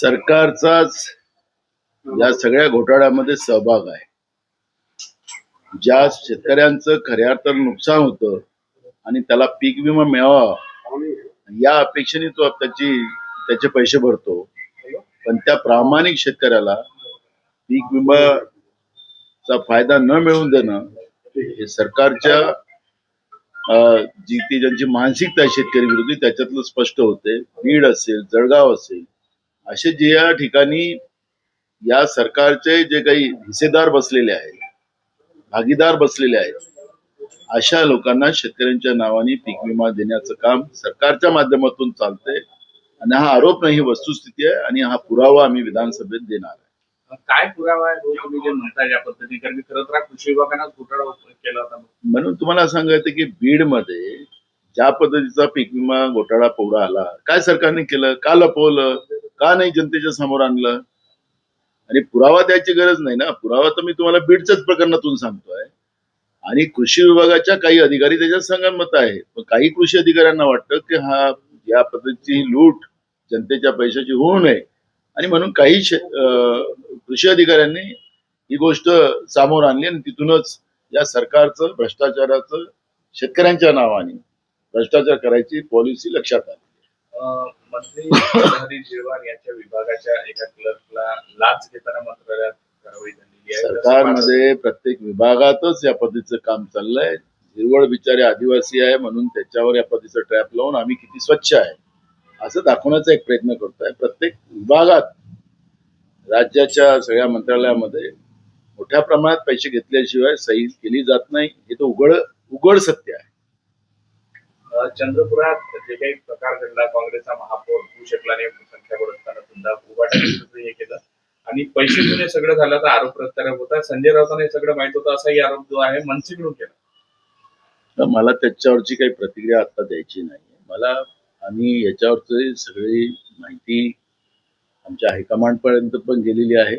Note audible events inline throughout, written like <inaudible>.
सरकारचाच या सगळ्या घोटाळ्यामध्ये सहभाग आहे. ज्या शेतकऱ्यांचं खऱ्या तर नुकसान होतं आणि त्याला पीक विमा मिळावा या अपेक्षेने तो त्याची त्याचे पैसे भरतो. पण त्या प्रामाणिक शेतकऱ्याला पीक विमाचा फायदा न मिळवून देणं हे सरकारच्या जी ती ज्यांची मानसिकता आहे शेतकरी विरोधी त्याच्यातलं स्पष्ट होते. बीड असेल जळगाव असेल असे जे या ठिकाणी या सरकारचे जे काही हिस्सेदार बसलेले आहेत भागीदार बसलेले आहेत अशा लोकांना शेतकऱ्यांच्या नावाने पीक विमा देण्याचं काम सरकारच्या माध्यमातून चालतंय. आणि हा आरोप नाही ही वस्तुस्थिती आहे आणि हा पुरावा आम्ही विधानसभेत देणार आहे. काय पुरावा आहे? जो तुम्ही जे म्हणताय या पद्धतीने कारण की खरं तर हा कृषी विभागानं घोटाळा केला होता. म्हणून तुम्हाला सांगायचं की बीडमध्ये ज्या पद्धतीचा पीक विमा घोटाळा पुढे आला काय सरकारने केलं? का लपवलं? का नाही जनतेच्या समोर आणलं? आणि पुरावा द्यायची गरज नाही ना. पुरावा तर मी तुम्हाला बीडच्याच प्रकरणातून सांगतोय. आणि कृषी विभागाच्या काही अधिकारी त्याच्यात संगनमत आहे पण काही कृषी अधिकाऱ्यांना वाटतं की हा या पद्धतीची लूट जनतेच्या पैशाची होऊ नये. आणि म्हणून काही कृषी अधिकाऱ्यांनी ही गोष्ट समोर आणली आणि तिथूनच या सरकारचं भ्रष्टाचाराचं शेतकऱ्यांच्या नावाने भ्रष्टाचार करायची पॉलिसी लक्षात आली. मंत्री हरी यांच्या विभागाच्या एका क्लर्कला लाच घेताना मंत्रालयात कारवाई झालेली आहे. सरकारमध्ये प्रत्येक विभागातच या पद्धतीचं काम चाललंय. हिरवळ बिचारे आदिवासी आहे म्हणून त्याच्यावर या पद्धतीचं ट्रॅप लावून आम्ही किती स्वच्छ आहे असं दाखवण्याचा एक प्रयत्न करतोय. प्रत्येक विभागात राज्याच्या सगळ्या मंत्रालयामध्ये मोठ्या प्रमाणात पैसे घेतल्याशिवाय सही केली जात नाही. हे तर उघड उघड सत्य आहे. चंद्रपुरात जे काही प्रकार घडला काँग्रेसचा महापौर होऊ शकला नाही संख्याबळ असताना सुद्धा हे केलं. आणि पैसे जुने सगळं झालं तर आरोप प्रत्यारोप होता संजय राऊतांना हे सगळं माहीत होतं असाही आरोप जो आहे मनसेकडून केला. तर मला त्याच्यावरची काही प्रतिक्रिया आता द्यायची नाही मला आम्ही याच्यावरची सगळी माहिती आमच्या हायकमांड पर्यंत पण गेलेली आहे.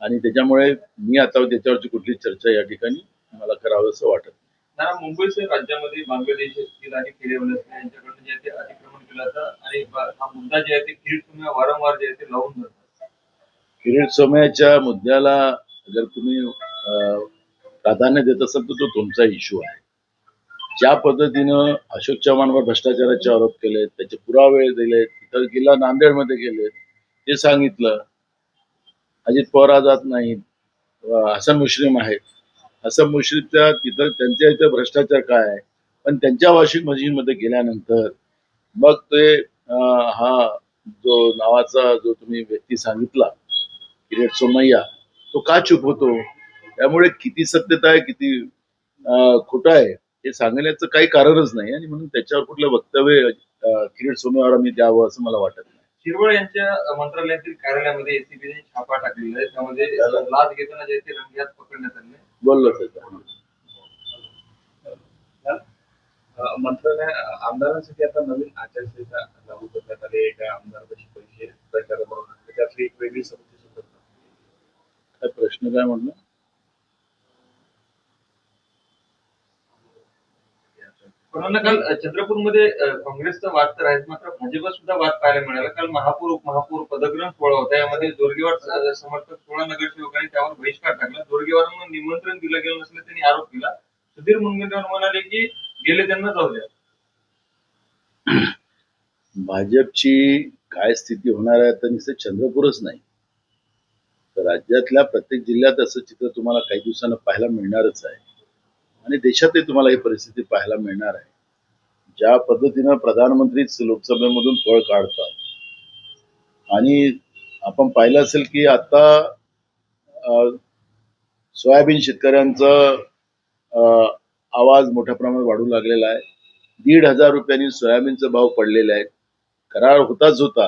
आणि त्याच्यामुळे मी आता त्याच्यावरची कुठली चर्चा या ठिकाणी मला करावं असं वाटत जरा मुंबईसह राज्यामध्ये बांगलादेश असतील आणि खेडेवले असतील यांच्याकडून जे आहे ते अतिक्रमण केलं जातं आणि हा मुद्दा जे आहे ते किरीट तुम्ही वारंवार जे आहे ते लावून धरतात. किरीट सोमयाच्या मुद्द्याला जर तुम्ही प्राधान्य देत असाल तर तो तुमचा इश्यू आहे. ज्या पद्धतीनं अशोक चव्हाणवर भ्रष्टाचाराचे आरोप केले त्याचे पुरावे दिले तिथं किल्ला नांदेडमध्ये गेले ते सांगितलं. अजित पवार जात नाहीत हसन मुश्रीम आहेत. हसन मुश्रीफच्या तिथं त्यांच्या इथं भ्रष्टाचार काय आहे? पण त्यांच्या वॉशिंग मशीनमध्ये गेल्यानंतर मग ते हा जो नावाचा जो तुम्ही व्यक्ती सांगितला किरीट सोमय्या तो का चूप होतो? त्यामुळे किती सत्यता आहे किती खोटं आहे हे सांगण्याचं काही कारणच नाही. आणि म्हणून त्याच्यावर कुठलं वक्तव्य किरीट सोमय्यावर आम्ही द्यावं असं मला वाटत नाही. शिरवळ यांच्या मंत्रालयातील कार्यालयामध्ये एसीबीने छापा टाकलेला आहे. त्यामध्ये लाच घेताना जे आहे ते रंगेहात पकडण्यात आले बोललो मंत्रालय आमदारांसाठी आता नवीन आचारसंहिता लागू करण्यात आली एका आमदारापाशी पैसे प्रचाराबरोबर त्यातली एक वेगळी समिती सुद्धा काय प्रश्न काय म्हणलं? पण काल चंद्रपूरमध्ये अं, काँग्रेसचा वाद तर आहेच. मात्र भाजप सुद्धा वाद पाहायला मिळाला. काल महापौर उपमहापौर पदग्रहण सोहळा होता. यामध्ये जोरगेवार समर्थक सोळा नगरसेवकांनी त्यावर बहिष्कार टाकला. जोरगेवारांना निमंत्रण दिलं गेलं नसलं त्यांनी आरोप केला. सुधीर मुनगंटीवार म्हणाले की गेले त्यांना जाऊ द्या. भाजपची काय स्थिती होणार आहे तर नुसतं चंद्रपूरच नाही. तर राज्यातल्या प्रत्येक जिल्ह्यात असं चित्र तुम्हाला काही दिवसांना पाहायला मिळणारच आहे. आणि देशातही तुम्हाला ही परिस्थिती पाहायला मिळणार आहे. ज्या पद्धतीनं प्रधानमंत्रीच लोकसभेमधून पळ काढतात. आणि आपण पाहिलं असेल की आता सोयाबीन शेतकऱ्यांचा आवाज मोठ्या प्रमाणात वाढू लागलेला आहे. दीड हजार रुपयांनी सोयाबीनचा भाव पडलेले आहेत. करार होताच होता.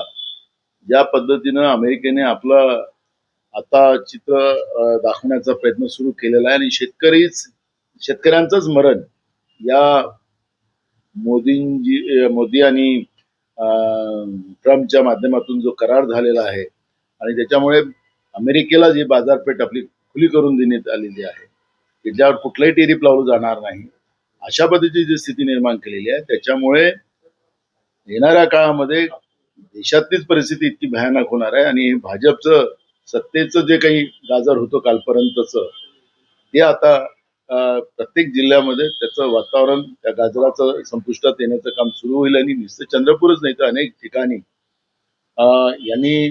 ज्या पद्धतीनं अमेरिकेने आपलं आता चित्र दाखवण्याचा प्रयत्न सुरू केलेला आहे आणि शेतकरीच शेतकऱ्यांचंच मरण या मोदींजी मोदी आणि ट्रम्पच्या माध्यमातून जो करार झालेला आहे आणि त्याच्यामुळे अमेरिकेला जी बाजारपेठ आपली खुली करून देण्यात आलेली आहे त्याच्यावर ज्यावर टेरिप लावलं जाणार नाही. अशा पद्धतीची जी स्थिती निर्माण केलेली आहे त्याच्यामुळे येणाऱ्या काळामध्ये देशातलीच परिस्थिती इतकी भयानक होणार आहे आणि भाजपचं सत्तेचं जे काही गाजर होतं कालपर्यंतचं ते आता प्रत्येक जिल्ह्यामध्ये त्याचं वातावरण त्या गाजराचं संपुष्टात येण्याचं काम सुरू होईल आणि नुसतं चंद्रपूरच नाही तर अनेक ठिकाणी. अं, यांनी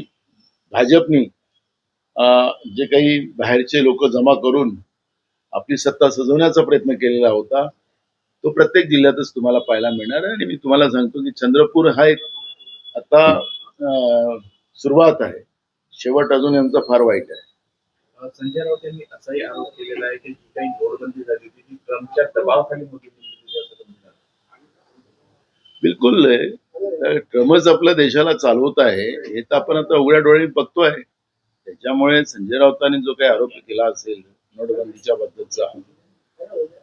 भाजपनी जे काही बाहेरचे लोक जमा करून आपली सत्ता सजवण्याचा प्रयत्न केलेला होता तो प्रत्येक जिल्ह्यातच तुम्हाला पाहायला मिळणार आहे आणि मी तुम्हाला सांगतो की चंद्रपूर हा एक आता सुरुवात आहे. शेवट अजून यांचा फार वाईट आहे. संजय राऊत यांनी असाही आरोप केलेला आहे की जी काही नोटबंदी झाली होती ती ट्रम्पच्या दबावाखाली मोठी. बिलकुल ट्रम्पच आपल्या देशाला चालवत आहे हे तर आपण आता उघड्या डोळ्यांनी बघतोय. त्याच्यामुळे संजय राऊतांनी जो काही आरोप केला असेल नोटबंदीच्या बद्दलचा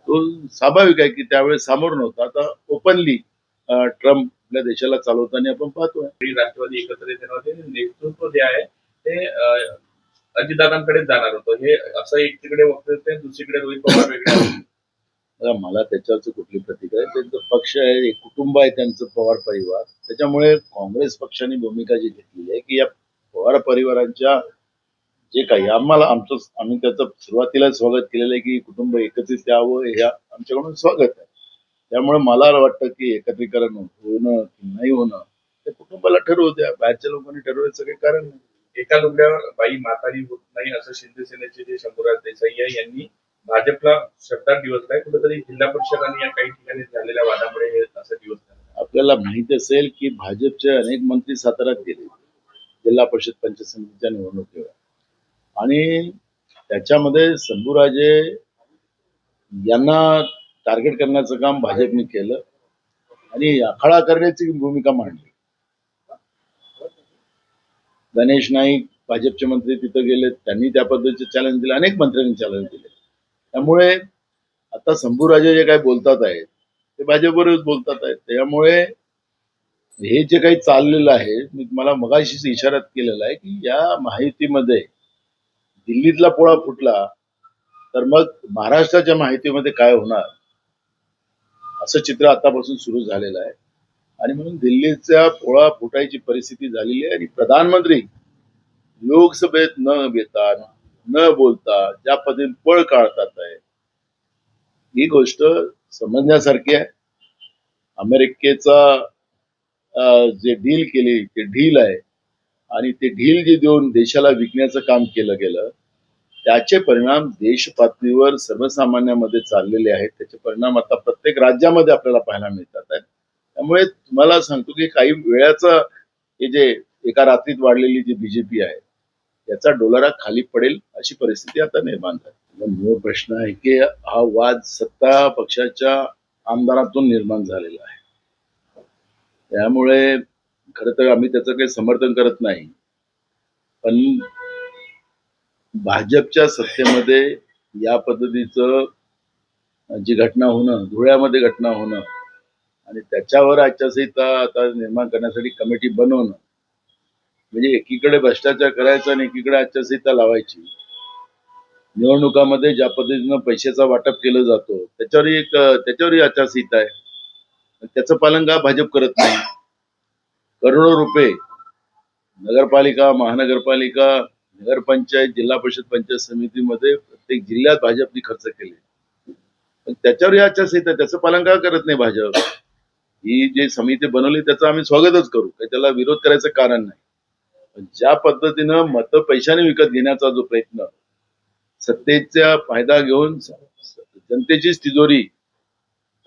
तो स्वाभाविक आहे की त्यावेळेस सामोर नव्हता. आता ओपनली ट्रम्प आपल्या देशाला चालवताना आपण पाहतोय. राष्ट्रवादी एकत्र होते नेतृत्व जे आहे ते अजितदादांकडेच जाणार होतं. हे असं एकीकडे वक्तव्य होते, दुसरीकडे रोहित पवार वेगळे मला त्याच्यावरच कुठली प्रतिक्रिया आहे? त्यांचं पक्ष आहे एक कुटुंब आहे त्यांचं पवार परिवार. त्याच्यामुळे काँग्रेस पक्षाने भूमिका जी घेतली आहे की या पवार परिवारांच्या जे काही आम्हाला आमचं आम्ही त्याचं सुरुवातीला स्वागत केलेलं आहे की कुटुंब एकत्रित यावं हे आमच्याकडून स्वागत आहे. त्यामुळे मला वाटतं की एकत्रीकरण होणं की नाही होणं ते कुटुंबाला ठरवू द्या. बाहेरच्या लोकांनी ठरवायचं काही कारण नाही. एका लुगड्यावर बाई म्हातारी होत नाही असं शिंदे सेनेचे जे शंभूराज देसाई आहे यांनी भाजपला शब्दात दिवसलाय कुठेतरी जिल्हा परिषद आणि या काही ठिकाणी झालेल्या वादामुळे हे असं दिवस आपल्याला माहीत असेल की भाजपचे अनेक मंत्री साताऱ्यात गेले जिल्हा परिषद पंचायत समितीच्या निवडणुकीवर. आणि त्याच्यामध्ये शंभूराजे यांना टार्गेट करण्याचं काम भाजपने केलं. आणि आखाडा करण्याची भूमिका मांडली. गणेश नाईक भाजपचे मंत्री तिथं गेले त्यांनी त्या पद्धतीचे चॅलेंज दिले अनेक मंत्र्यांनी चॅलेंज दिले. त्यामुळे आता शंभूराजे जे काही बोलतात आहेत ते भाजपवरच बोलतात आहेत. त्यामुळे हे जे काही चाललेलं आहे मी तुम्हाला मगाशीच इशारात केलेला आहे की या माहितीमध्ये दिल्लीतला पोळा फुटला तर मग महाराष्ट्राच्या माहितीमध्ये काय होणार? असं चित्र आतापासून सुरू झालेलं आहे. आणि म्हणून दिल्लीचा पोळा फुटायची परिस्थिती झालेली आहे. आणि प्रधानमंत्री लोकसभेत न घेता न बोलता ज्या पद्धतीने पळ काढतात आहे. ही गोष्ट समजण्यासारखी आहे. अमेरिकेचा अं, जे डील केली ते ढील आहे. आणि ते ढील जे देऊन देशाला विकण्याचं काम केलं गेलं त्याचे परिणाम देश पातळीवर सर्वसामान्यामध्ये चाललेले आहेत. त्याचे परिणाम आता प्रत्येक राज्यामध्ये आपल्याला पाहायला मिळतात आहेत. त्यामुळे तुम्हाला सांगतो की काही वेळाचं हे जे एका रात्रीत वाढलेली जी बीजेपी आहे याचा डोलारा खाली पडेल अशी परिस्थिती आता निर्माण झाली. मूळ प्रश्न आहे की हा वाद सत्ता पक्षाच्या आमदारातून निर्माण झालेला आहे. त्यामुळे खर तर आम्ही त्याचं काही समर्थन करत नाही. पण भाजपच्या सत्तेमध्ये या पद्धतीचं जी घटना होणं धुळ्यामध्ये घटना होणं आणि त्याच्यावर आचारसंहिता आता निर्माण करण्यासाठी कमिटी बनवणं म्हणजे एकीकडे भ्रष्टाचार करायचा आणि एकीकडे आचारसंहिता लावायची. निवडणुकामध्ये ज्या पद्धतीनं पैशाचा वाटप केलं जातो त्याच्यावरही एक त्याच्यावरही आचारसंहिता आहे. त्याचं पालन का भाजप करत नाही? करोडो रुपये नगरपालिका महानगरपालिका नगरपंचायत जिल्हा परिषद पंचायत समितीमध्ये प्रत्येक जिल्ह्यात भाजपने खर्च केले. पण त्याच्यावर ही आचारसंहिता त्याचं पालन का करत नाही भाजप? ही जी समिती बनवली त्याचं आम्ही स्वागतच करू. काही त्याला विरोध करायचं कारण नाही. पण ज्या पद्धतीनं मत पैशाने विकत घेण्याचा जो प्रयत्न सत्तेचा फायदा घेऊन जनतेचीच तिजोरी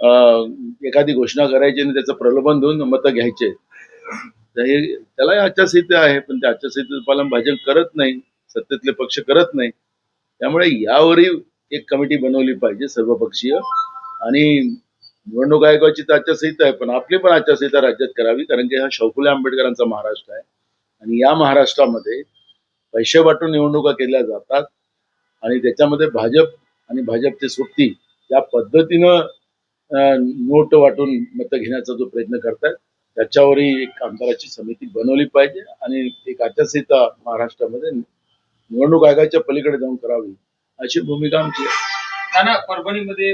अं, एखादी घोषणा करायची आणि त्याचं प्रलोभन देऊन मतं घ्यायचे त्याला हे त्यालाही आचारसंहिता आहे पण त्या आचारसंहितेचं पालन भाजप करत नाही सत्तेतले पक्ष करत नाही. त्यामुळे यावरही एक कमिटी बनवली पाहिजे सर्वपक्षीय. आणि निवडणूक आयोगाची तर आचारसंहिता आहे पण आपली पण आचारसंहिता राज्यात करावी कारण की हा शौफुले आंबेडकरांचा महाराष्ट्र आहे. आणि या महाराष्ट्रामध्ये पैसे वाटून निवडणुका केल्या जातात आणि त्याच्यामध्ये भाजप आणि भाजपचे सोबती या पद्धतीनं नोट वाटून मतं घेण्याचा जो प्रयत्न करतात त्याच्यावरही एक आमदाराची समिती बनवली पाहिजे आणि एक आचारसंहिता महाराष्ट्रामध्ये निवडणूक आयोगाच्या पलीकडे जाऊन करावी अशी भूमिका आमची आहे. नाना परभणीमध्ये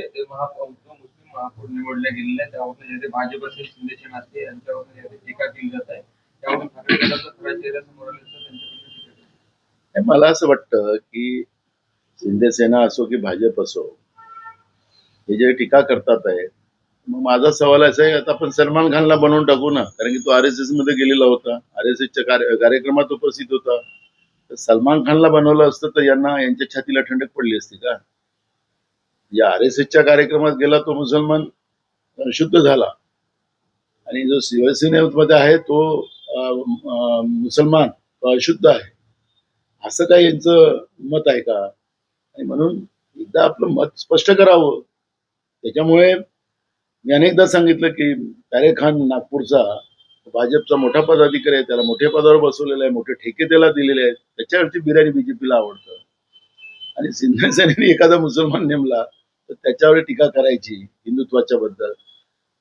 महापौर निवडल्या गेलेल्या त्यावरून जे भाजपचे असेल असते यांच्यावर टीका केली जात आहे. त्यावरून ठाकरे गटाचा खरा चेहरा समोर आल्याचं त्यांच्याकडून मला असं वाटतं की शिंदे सेना असो की भाजप असो हे जे टीका करतात आहे मग माझा सवाल असा आहे आता आपण सलमान खानला बनवून टाकू ना कारण की तो आर एस एसमध्ये गेलेला होता. आर एस एसच्या कार्यक्रमात उपस्थित होता. तर सलमान खानला बनवलं असतं तर यांना यांच्या छातीला ठंडक पडली असती का? या आर एस एसच्या कार्यक्रमात गेला तो मुसलमान शुद्ध झाला. आणि जो शिवसेनेमध्ये आहे तो मुसलमान तो अशुद्ध आहे. असं काही यांचं मत आहे का? आणि म्हणून एकदा आपलं मत स्पष्ट करावं. त्याच्यामुळे मी अनेकदा सांगितलं की तारे खान नागपूरचा भाजपचा मोठा पदाधिकारी आहे त्याला मोठ्या पदावर बसवलेला आहे मोठे ठेके त्याला दिलेले आहेत. त्याच्यावरती बिर्याणी बीजेपीला आवडतं. आणि सिंधे सेनेने एखादा मुसलमान नेमला तर त्याच्यावर टीका करायची हिंदुत्वाच्या बद्दल.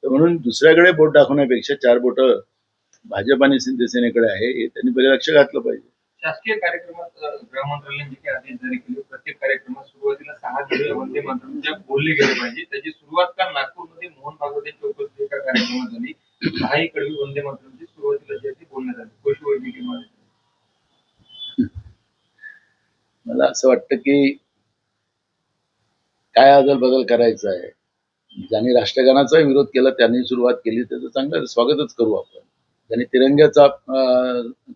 तर म्हणून दुसऱ्याकडे बोट दाखवण्यापेक्षा चार बोट भाजप आणि शिंदे सेनेकडे आहे हे त्यांनी पहिले लक्ष घातलं पाहिजे. शासकीय कार्यक्रमात गृहमंत्रालयाने जे काही आदेश जारी केले प्रत्येक कार्यक्रमात सुरुवातीला सहा दिवस <coughs> वंदे मातरम जे बोलले गेले पाहिजे त्याची सुरुवात काल नागपूरमध्ये मोहन भागवत यांच्या उपस्थितीत एका कार्यक्रमात झाली. सहाही कडवी वंदे मातरमची सुरुवातीला जे आहे ती बोलण्यात आली. पशु वैद्यकीय महाविद्यालय. मला असं वाटतं की काय अदल बदल करायचा आहे? ज्यांनी राष्ट्रगानाचा विरोध केला त्यांनी सुरुवात केली त्याचं चांगलं स्वागतच करू आपण. त्यांनी तिरंग्याचा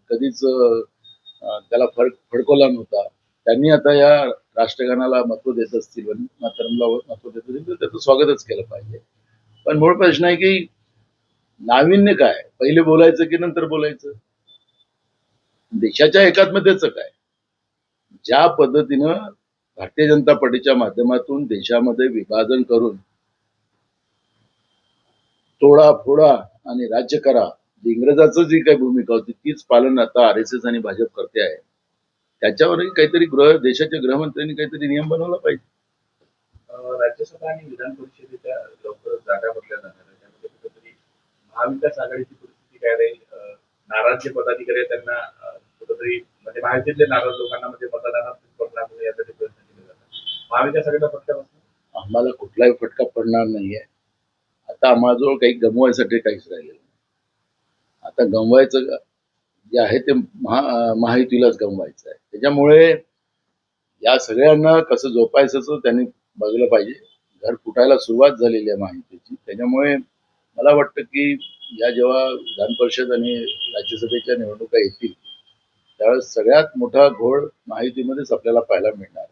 कधीच त्याला फडक फडकवला नव्हता त्यांनी आता या राष्ट्रगानाला महत्त्व देत असतील मातरमला महत्त्व देत असतील तर त्याचं स्वागतच केलं पाहिजे. पण मूळ प्रश्न आहे की नाविन्य काय? पहिले बोलायचं की नंतर बोलायचं? देशाच्या एकात्मतेचं काय? ज्या पद्धतीनं भारतीय जनता पार्टीच्या माध्यमातून देशामध्ये विभाजन करून तोडा फोडा आणि राज्य करा इंग्रजाचं जी काही भूमिका होती तीच पालन आता आर एस एस आणि भाजप करते आहे. त्याच्यावरही काहीतरी गृह देशाच्या गृहमंत्र्यांनी काहीतरी नियम बनवला पाहिजे. राज्यसभा आणि विधान परिषदेच्या लवकरच जागा भरल्या जाणार आहेत. त्यामध्ये कुठेतरी महाविकास आघाडीची परिस्थिती काय राहील? नाराज जे पदाधिकारी त्यांना कुठेतरी म्हणजे महायुतीतले नाराज लोकांना म्हणजे मतदानात परिणाम होईल यासाठी प्रयत्न केले जातात महाविकास आघाडीला फटका बसणार आम्हाला कुठलाही फटका पडणार नाहीये. आता आम्हाजवळ काही गमवायसाठी काहीच राहिलेलं नाही. आता गमवायचं जे आहे ते महा महायुतीलाच गमवायचं आहे. त्याच्यामुळे या सगळ्यांना कसं जोपायचं त्यांनी बघलं पाहिजे. घर फुटायला सुरुवात झालेली आहे महायुतीची त्याच्यामुळे मला वाटतं की या जेव्हा विधान परिषद आणि राज्यसभेच्या निवडणुका येतील त्यावेळेस सगळ्यात मोठा घोळ महायुतीमध्येच आपल्याला पाहायला मिळणार